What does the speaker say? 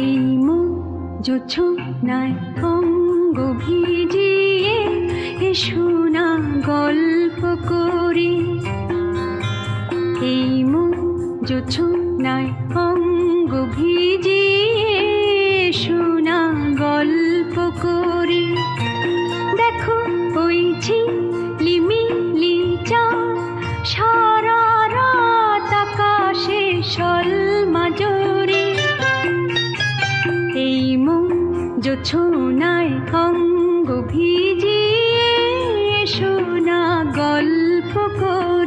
এই মুখ জোছনায় অঙ্গ ভিজিয়ে এ শোনা গল্প করি। এই মুখ জোছনায় অঙ্গ ভিজিয়ে শোনা গল্প করি। দেখো ওই ঝিলিমিলি जो ছোনায় অঙ্গ ভিজিয়ে শোনা গল্প কর।